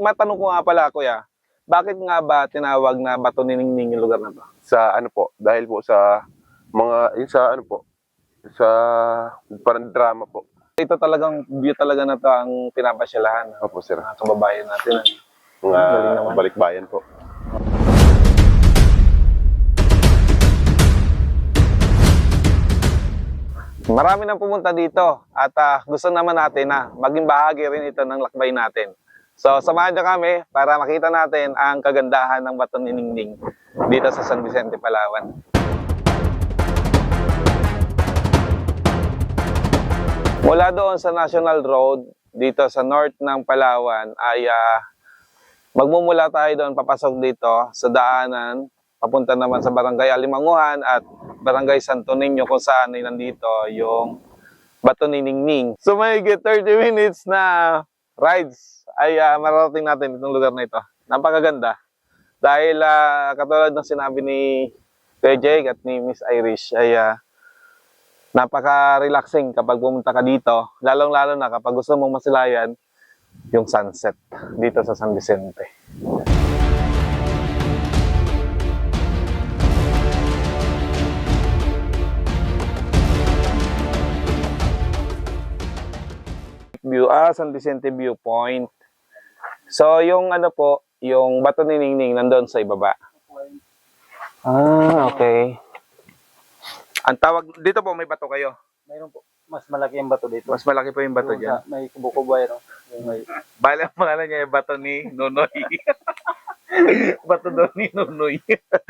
Matanong ko nga pala, kuya, bakit nga ba tinawag na Bato ni Ningning yung lugar na to? Sa ano po, dahil po sa mga, yung sa ano po, sa parang drama po. Ito talagang view talaga na to ang pinapasyalahan ng Opo, sir. mga kababayan natin. ano? Mga Galing naman. balikbayan po. Marami nang pumunta dito at ah, gusto naman natin na maging bahagi rin ito ng lakbay natin. So samahan niyo kami para makita natin ang kagandahan ng Bato ni Ningning dito sa San Vicente, Palawan. Mula doon sa National Road dito sa north ng Palawan ay ah, magmumula tayo doon papasok dito sa daanan papunta naman sa Barangay Alimanguhan at Barangay Santo Niño kung saan ay nandito yung Bato ni Ningning. So may get 30 minutes na rides ay ah, mararating natin itong lugar na ito. Napakaganda. Dahil ah, katulad ng sinabi ni Kuya at ni Miss Irish ay ah, napaka-relaxing kapag pumunta ka dito. Lalong-lalo na kapag gusto mong masilayan yung sunset dito sa San Vicente. view, ah, San Vicente Viewpoint. So, yung ano po, yung bato ni Ningning nandun sa ibaba. Ah, okay. Ang tawag, dito po may bato kayo. Mayroon po. Mas malaki ang bato dito. Mas malaki po yung bato Doon dyan. sa- May kubo-kubo no? Yung may Bale, ang pangalan niya yung bato ni Nonoy. bato daw ni Nonoy.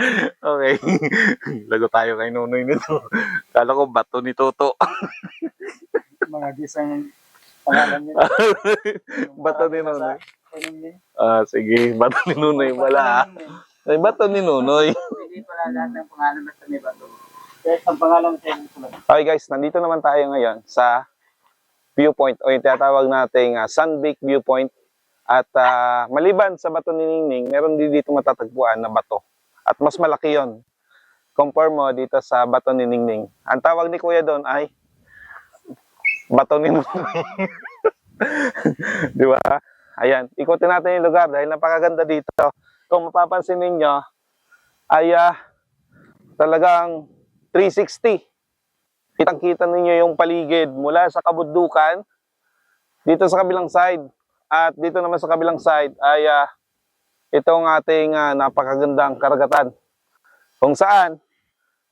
okay. Lago tayo kay Nonoy nito. Kala ko bato ni Toto. mga gisang pangalan niya. Yung bato ni marami Ah, sige. Bato ni Nonoy wala. ah. Ay, bato ni Nonoy. Hindi pala lahat ng pangalan basta may bato. Kahit ang pangalan sa. Okay guys, nandito naman tayo ngayon sa viewpoint o yung tinatawag nating uh, Sunbake Viewpoint. At ah, maliban sa bato ni Ningning, meron din dito matatagpuan na bato. At mas malaki yon Compare mo dito sa bato ni Ningning. Ang tawag ni Kuya doon ay bato ni Nunoy. Di ba? Ayan, ikutin natin yung lugar dahil napakaganda dito. Kung mapapansin ninyo, ay ah, talagang 360. Kitang-kita ninyo yung paligid mula sa kabundukan dito sa kabilang side at dito naman sa kabilang side ay ah, itong ating ah, napakagandang karagatan. Kung saan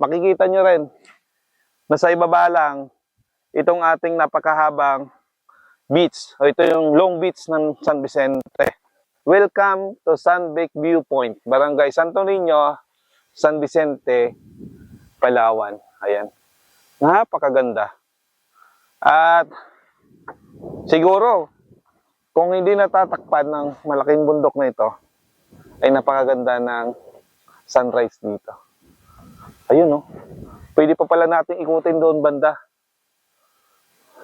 makikita nyo rin na sa ibaba lang itong ating napakahabang beach o ito yung long beach ng San Vicente. Welcome to Sunbake Viewpoint, Barangay Santo Niño, San Vicente, Palawan. Ayan. Napakaganda. At siguro, kung hindi natatakpan ng malaking bundok na ito, ay napakaganda ng sunrise dito. Ayun, no? Pwede pa pala natin ikutin doon banda.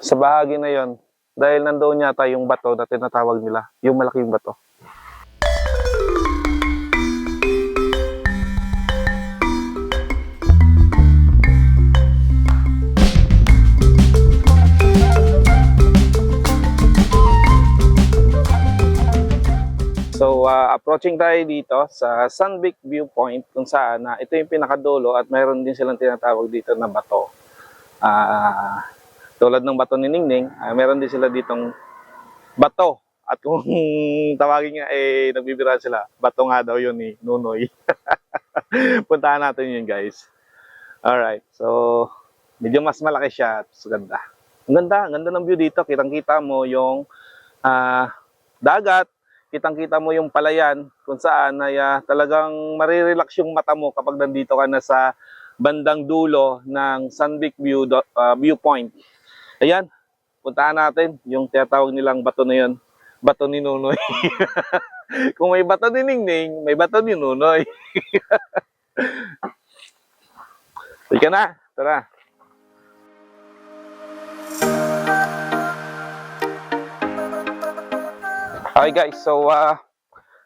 Sa bahagi na yon dahil nandoon yata yung bato na tinatawag nila, yung malaking bato. So, uh, approaching tayo dito sa Sunbik Viewpoint kung saan na ito yung pinakadulo at mayroon din silang tinatawag dito na bato. Ah, tulad ng bato ni Ningning, ah, meron din sila ditong bato. At kung tawagin nga, eh, nagbibira sila. Bato nga daw yun ni Nunoy. Puntahan natin yun, guys. Alright, so, medyo mas malaki siya at ganda. Ang ganda, ang ganda ng view dito. Kitang-kita mo yung ah, dagat, kitang-kita mo yung palayan kung saan ay ah, talagang marirelax yung mata mo kapag nandito ka na sa bandang dulo ng Sunbik View ah, Viewpoint. Ayan, puntahan natin yung tinatawag nilang bato na yun. Bato ni Nunoy. kung may bato ni Ningning, may bato ni Nunoy. Sige na, tara. Okay guys, so ah,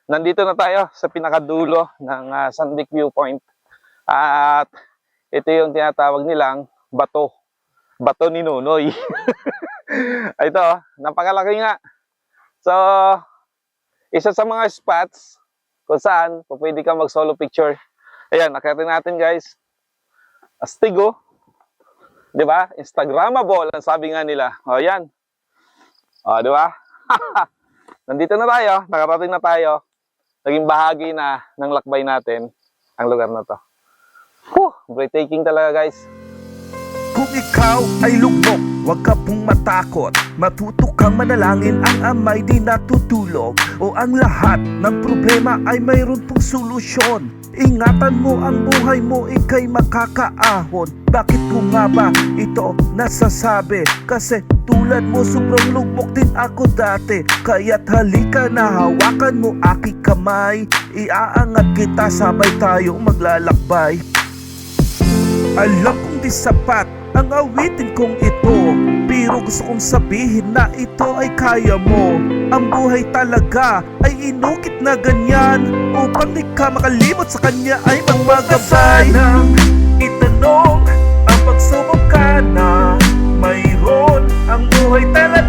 nandito na tayo sa pinakadulo ng uh, Sunbik Viewpoint. At ito yung tinatawag nilang bato. Bato ni Nunoy. ito, napakalaki nga. So, isa sa mga spots kung saan pwede ka mag solo picture. Ayan, nakita natin guys. Astigo. Di ba? Instagrammable ang sabi nga nila. O, yan. O, di ba? Nandito na tayo. Nakarating na tayo. Naging bahagi na ng lakbay natin ang lugar na to. Whew, breathtaking talaga guys. Ikaw ay lugmok, huwag ka pong matakot. Matuto kang manalangin, ang amay di natutulog. O ang lahat ng problema ay mayroon pong solusyon. Ingatan mo ang buhay mo, ikay makakaahon. Bakit ko nga ba ito nasasabi? Kasi tulad mo, sobrang lugmok din ako dati. Kaya't halika na hawakan mo aking kamay. Iaangat kita, sabay tayong maglalakbay. Alam kong di sapat ang awitin kong ito Pero gusto kong sabihin na ito ay kaya mo. Ang buhay talaga ay inukit na ganyan Upang di ka makalimot sa kanya ay magmagabay Sanang itanong ang pagsubok ka na Mayroon ang buhay talaga.